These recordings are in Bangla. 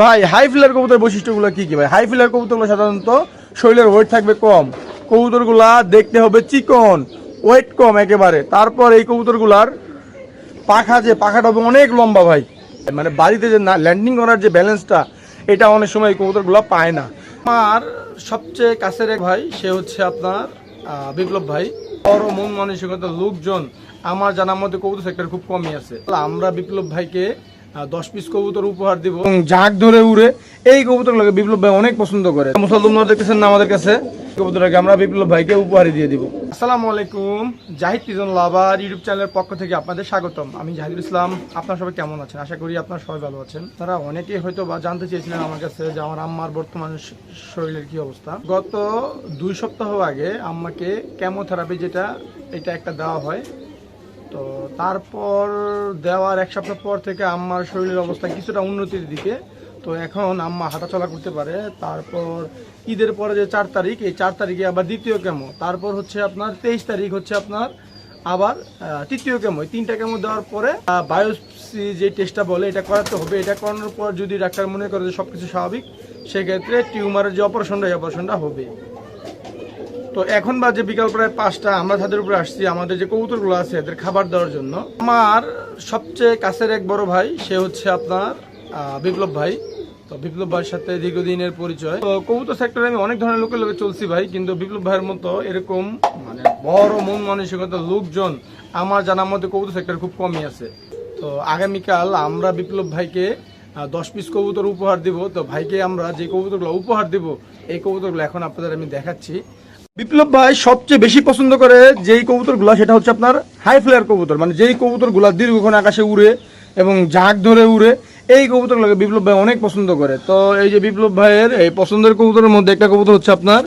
ভাই হাই ফিলার কবুতরের বৈশিষ্ট্যগুলো কি কি ভাই? হাই ফিলার কবুতরগুলো সাধারণত শরীরের ওয়েট থাকবে কম। কবুতরগুলা দেখতে হবে চিকন ওয়েট কম একেবারে। তারপর এই কবুতরগুলার পাখা যে পাখাটা হবে অনেক লম্বা ভাই। মানে বাড়িতে যে ল্যান্ডিং করার যে ব্যালেন্সটা এটা অনেক সময় এই কবুতরগুলো পায় না। আমার সবচেয়ে কাছের এক ভাই, সে হচ্ছে আপনার বিপ্লব ভাই। বড় মন মানসিকতার লোকজন, আমার জানার মধ্যে কবুতর সেক্টর খুব কমই আছে। আমরা বিপ্লব ভাইকে দশ পিস কবুতর উপহার দিব। এবং ঝাঁক ধরে উড়ে এই কবুতরগুলোকে বিপ্লব ভাই অনেক পছন্দ করে। মুসলমান দেখতেছেন না আমাদের কাছে। কবুতরকে আমরা বিপ্লব ভাইকে উপহার দিয়ে দিব। আসসালামু আলাইকুম জাহিদ পিজন লাভার ইউটিউব চ্যানেলের পক্ষ থেকে আপনাদের স্বাগতম। আমি জাহিদুল ইসলাম আপনারা সবাই কেমন আছেন? আশা করি আপনারা সবাই ভালো আছেন। তারা অনেকেই হয়তো বা জানতে চেয়েছিলেন আমার কাছে যে আমার আম্মার বর্তমান শরীরের কি অবস্থা। গত দুই সপ্তাহ আগে আম্মাকে কেমোথেরাপি যেটা এটা একটা দেওয়া হয়। তো তারপর দেওয়ার এক সপ্তাহ পর থেকে আম্মার শরীরের অবস্থা কিছুটা উন্নতির দিকে। তো এখন আম্মা হাঁটাচলা করতে পারে। তারপর ঈদের পরে যে চার তারিখ, এই চার তারিখে আবার দ্বিতীয় কেমো। তারপর হচ্ছে আপনার তেইশ তারিখ হচ্ছে আপনার আবার তৃতীয় কেমো। তিনটা কেমো দেওয়ার পরে বায়োপসি যে টেস্টটা বলে, এটা করাতে হবে। এটা করানোর পর যদি ডাক্তার মনে করে যে সব কিছু স্বাভাবিক, সেক্ষেত্রে টিউমারের যে অপারেশনটা এই অপারেশনটা হবে। তো এখন বাজে বিকাল প্রায় পাঁচটা, আমরা ছাদের উপরে আসছি, আমাদের যে কবুতরগুলো আছে, এদের খাবার দেওয়ার জন্য। আমার সবচেয়ে কাছের এক বড় ভাই, সে হচ্ছে আপনার বিপ্লব ভাই। তো বিপ্লব ভাইয়ের সাথে দীর্ঘদিনের পরিচয়। তো কবুতর সেক্টরে আমি অনেক ধরনের লোকের লোকে চলছি ভাই, কিন্তু বিপ্লব ভাইয়ের মতো এরকম মানে বড় মন মানসিকতা লোকজন আমার জানার মধ্যে কবুতর সেক্টর খুব কমই আছে। তো আগামীকাল আমরা বিপ্লব ভাইকে দশ পিস কবুতর উপহার দিব। তো ভাইকে আমরা যে কবুতরগুলো উপহার দিব, এই কবুতরগুলো এখন আপনাদের আমি দেখাচ্ছি। বিপ্লব ভাই সবচেয়ে বেশি পছন্দ করে যেই কবুতরগুলো, সেটা হচ্ছে আপনার হাই ফ্লেয়ার কবুতর। মানে যেই কবুতরগুলো দীর্ঘক্ষণ আকাশে উড়ে এবং ঝাঁক ধরে উড়ে, এই কবুতরগুলোকে বিপ্লব ভাই অনেক পছন্দ করে। তো এই যে বিপ্লব ভাইয়ের এই পছন্দের কবুতরের মধ্যে একটা কবুতর হচ্ছে আপনার,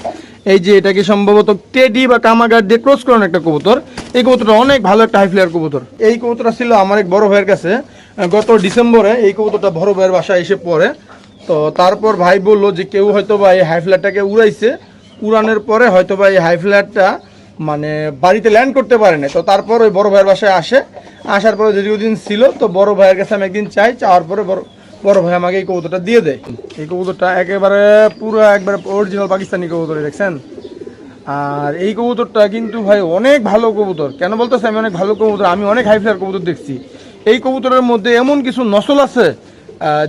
এই যে এটাকে সম্ভবত টেডি বা কামাগার দিয়ে ক্রস করানো একটা কবুতর। এই কবুতরটা অনেক ভালো একটা হাই ফ্লেয়ার কবুতর। এই কবুতরটা ছিল আমার এক বড় ভাইয়ের কাছে। গত ডিসেম্বরে এই কবুতরটা বড় ভাইয়ের বাসায় এসে পড়ে। তো তারপর ভাই বলল যে কেউ হয়তো বা এই হাই ফ্ল্যাটটাকে উড়াইছে। উড়ানোর পরে হয়তো বা এই হাই ফ্ল্যাটটা মানে বাড়িতে ল্যান্ড করতে পারে না তো তারপর ওই বড় ভাইয়ের বাসায় আসে। আসার পরে দীর্ঘদিন ছিল, তো বড় ভাইয়ের কাছে আমি একদিন চাই, চাওয়ার পরে বড় বড় ভাই আমাকে এই কবুতরটা দিয়ে দেয়। এই কবুতরটা একেবারে পুরো একবারে অরিজিনাল পাকিস্তানি কবুতর দেখছেন? আর এই কবুতরটা কিন্তু ভাই অনেক ভালো কবুতর। কেন বলতেছে আমি অনেক ভালো কবুতর? আমি অনেক হাই ফ্লায়ার কবুতর দেখছি। এই কবুতরের মধ্যে এমন কিছু নসল আছে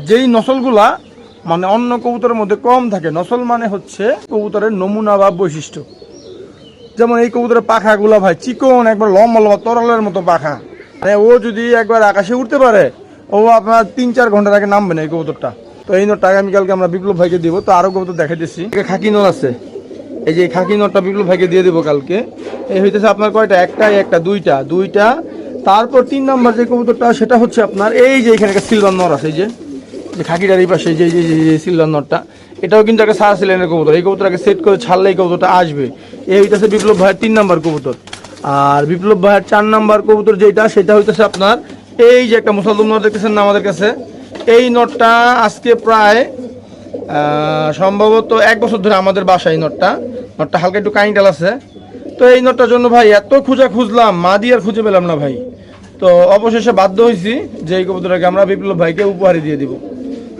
যেই নসলগুলা মানে অন্য কবুতরের মধ্যে কম থাকে। নসল মানে হচ্ছে কবুতরের নমুনা বা বৈশিষ্ট্য। যেমন এই কবুতরের পাখাগুলা ভাই, চিকন, একবার লম্বা লম্বা, তরলের মতো পাখা। মানে ও যদি একবার আকাশে উঠতে পারে, ও আপনার তিন চার ঘণ্টার আগে নামবে না এই কবুতরটা। তো এই নোটটা আগামীকালকে আমরা বিপ্লব ভাইকে দিব, তো আরও কবুতর দেখে দিচ্ছি খাকি নোট আছে। এই যে খাকি নোটটা বিপ্লব ভাইকে দিয়ে দেবো কালকে। এই হইতেছে আপনার কয়টা? একটাই, একটা, দুইটা। দুইটা, তারপর তিন নাম্বার যে কবুতরটা, সেটা হচ্ছে আপনার এই যে এখানে একটা সিলভার নর আছে, এই যে। খাকিটার এই পাশে যে যে সিলভার নটটা, এটাও কিন্তু একটা সারা সিলেনের কবুতর। এই কবুতরটাকে সেট করে ছাড়লে এই কবুতরটা আসবে। এই হইতেছে বিপ্লব ভাইয়ের তিন নাম্বার কবুতর। আর বিপ্লব ভাইয়ের চার নাম্বার কবুতর যেটা, সেটা হইতেছে আপনার এই যে একটা মুসলমান নট দেখতেছেন না আমাদের কাছে। এই নটটা আজকে প্রায় সম্ভবত এক বছর ধরে আমাদের বাসায় এই নটটা। নটটা হালকা একটু কাইন্ডাল আছে। তো এই নটটার জন্য ভাই এত খুঁজা খুঁজলাম মা দিয়ে আর খুঁজে পেলাম না ভাই। তো অবশেষে বাধ্য হয়েছি যে এই কবুতরটাকে আমরা বিপ্লব ভাইকে উপহারে দিয়ে দিব।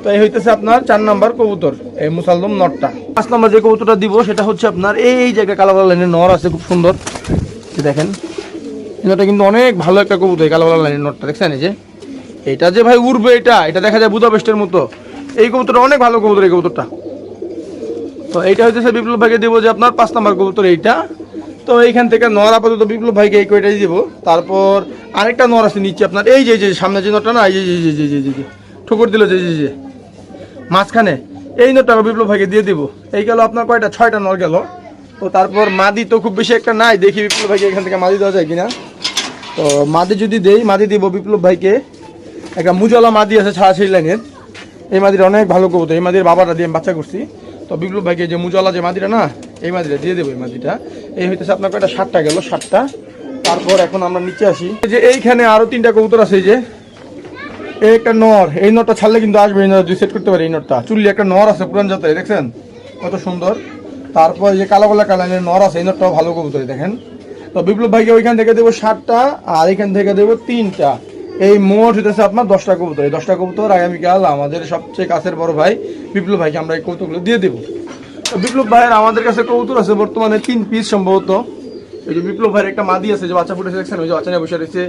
তো এই হইতেছে আপনার চার নাম্বার কবুতর এই মুসালদম নটটা। পাঁচ নাম্বার যে কবুতরটা দিব সেটা হচ্ছে আপনার এই জায়গায় কালো কালো লাইনের নর আছে খুব সুন্দর। দেখেন এটা কিন্তু অনেক ভালো একটা কবুতর এই কালো কালো লাইনের নটটা দেখছেন এই যে? এটা যে ভাই উড়বে এটা এটা দেখা যায় বুদাপেস্টের মতো। এই কবুতরটা অনেক ভালো কবুতর এই কবুতরটা। তো এইটা হইতেছে বিপ্লব ভাইকে দিব যে আপনার পাঁচ নাম্বার কবুতর এইটা। তো এইখান থেকে নর আপাতত বিপ্লব ভাইকে এই কয়টাই দিব। তারপর আরেকটা নর আছে নিচে আপনার এই যে সামনে যে নরটা না এই যে যে, ঠুকুর দিল যে যে। মাঝখানে। এই নোটটা আমি বিপ্লব ভাইকে দিয়ে দিব। এই গেল আপনার কয়টা? ছয়টা নল গেল। তো তারপর মাদি তো খুব বেশি একটা নাই। দেখি বিপ্লব ভাইকে এখান থেকে মাদি দেওয়া যায় কিনা। তো মাদি যদি দেই, মাদি দিব বিপ্লব ভাইকে। একটা মুজলা মাদি আছে ছাড়াছাড়ি লাইনের। এই মাদিটা অনেক ভালো কবুতর। এই মাদির বাবাটা দিয়ে বাচ্চা করছি। তো বিপ্লব ভাইকে যে মুজলা যে মাদিটা না, এই মাদিটা দিয়ে দেবো এই মাদিটা। এই হইতেছে আপনার কয়টা? ষাটটা গেল ষাটটা তারপর এখন আমরা নিচে আসি। যে এইখানে আরও তিনটা কবুতর আছে যে। এই একটা নর, এই নটটা ছাড়লে কিন্তু আসবে, এই নর দুই সেট করতে পারে, এই নটটা চুল্লি একটা নর আছে, পুরান জাতের, দেখছেন? কত সুন্দর। তারপর যে কালো কালা কালারের নর আছে, এই নটটাও ভালো কবুতর দেখেন। তো বিপ্লব ভাইকে ওইখান থেকে দেবো সাতটা, আর এখান থেকে দেবো তিনটা। এই মোট হইতেছে আপনার দশটা কবুতর। এই দশটা কবুতর আগামীকাল আমাদের সবচেয়ে কাছের বড় ভাই বিপ্লব ভাইকে আমরা এই কবুতরগুলো দিয়ে দেবো। বিপ্লব ভাইয়ের আমাদের কাছে কবুতর আছে, বর্তমানে তিন পিস সম্ভবত। এই যে বিপ্লব ভাইয়ের একটা মাদি আছে, যে বাচ্চা ফুটেছে, দেখছেন? ওই যে বাচ্চা নিয়ে বসে রয়েছে।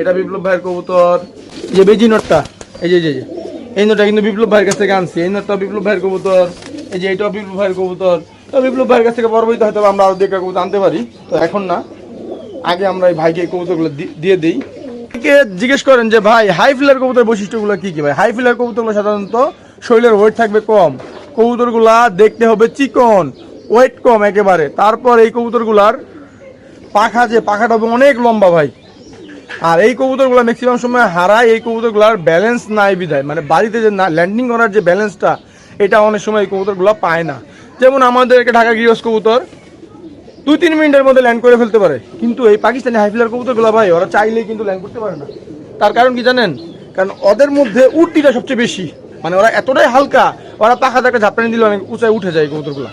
এটা বিপ্লব ভাইয়ের কবুতর। যে বেজি নোটটা এই যে যে, এই নটটা কিন্তু বিপ্লব ভাইয়ের কাছ থেকে আনছি। এই নটটা বিপ্লব ভাইয়ের কবুতর এই যে এইটাও বিপ্লব ভাইয়ের কবুতর। তো বিপ্লব ভাইয়ের কাছ থেকে পরবর্তীতে হয়তো আমরা আরও দেখা কবুতর আনতে পারি। তো এখন না আগে আমরা এই ভাইকে এই কবুতরগুলো দিয়ে দিই। জিজ্ঞেস করেন যে ভাই হাই ফিলার কবুতরের বৈশিষ্ট্যগুলো কি কি ভাই? হাই ফিলার কবুতরগুলো সাধারণত শরীরের ওয়েট থাকবে কম। কবুতরগুলা দেখতে হবে চিকন ওয়েট কম একেবারে। তারপর এই কবুতরগুলার পাখা যে পাখাটা হবে অনেক লম্বা ভাই। আর এই কবুতরগুলো ম্যাক্সিমাম সময় হারায়, এই কবুতরগুলার ব্যালেন্স নাই বিধায়। মানে বাড়িতে যে ল্যান্ডিং করার যে ব্যালেন্সটা এটা অনেক সময় এই কবুতরগুলো পায় না। যেমন আমাদেরকে ঢাকা গিরস কবুতর, দুই, তিন মিনিটের মধ্যে ল্যান্ড করে ফেলতে পারে। কিন্তু এই পাকিস্তানি হাইফিলার কবুতরগুলো ভাই, ওরা চাইলেই কিন্তু ল্যান্ড করতে পারে না। তার কারণ কি জানেন? কারণ ওদের মধ্যে উড্ডিটা সবচেয়ে বেশি। মানে ওরা এতটাই হালকা, ওরা পাখা তাকে ঝাপটানি দিলে অনেক উঁচায় উঠে যায় কবুতরগুলো।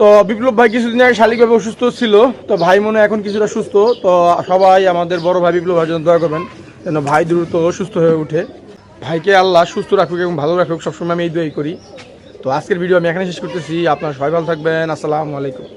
তো বিপ্লব ভাই কিছুদিন আগে শালিকভাবে অসুস্থ ছিল, তো ভাই মনে এখন কিছুটা সুস্থ, তো সবাই আমাদের বড় ভাই বিপ্লব ভাইয়ের জন্য দোয়া করবেন যেন ভাই দ্রুত সুস্থ হয়ে ওঠে ভাইকে আল্লাহ সুস্থ রাখুক এবং ভালো রাখুক, সবসময় আমি এই দোয়াই করি। তো আজকের ভিডিও আমি এখানে শেষ করতেছি, আপনার সবাই ভালো থাকবেন, আসসালামু আলাইকুম।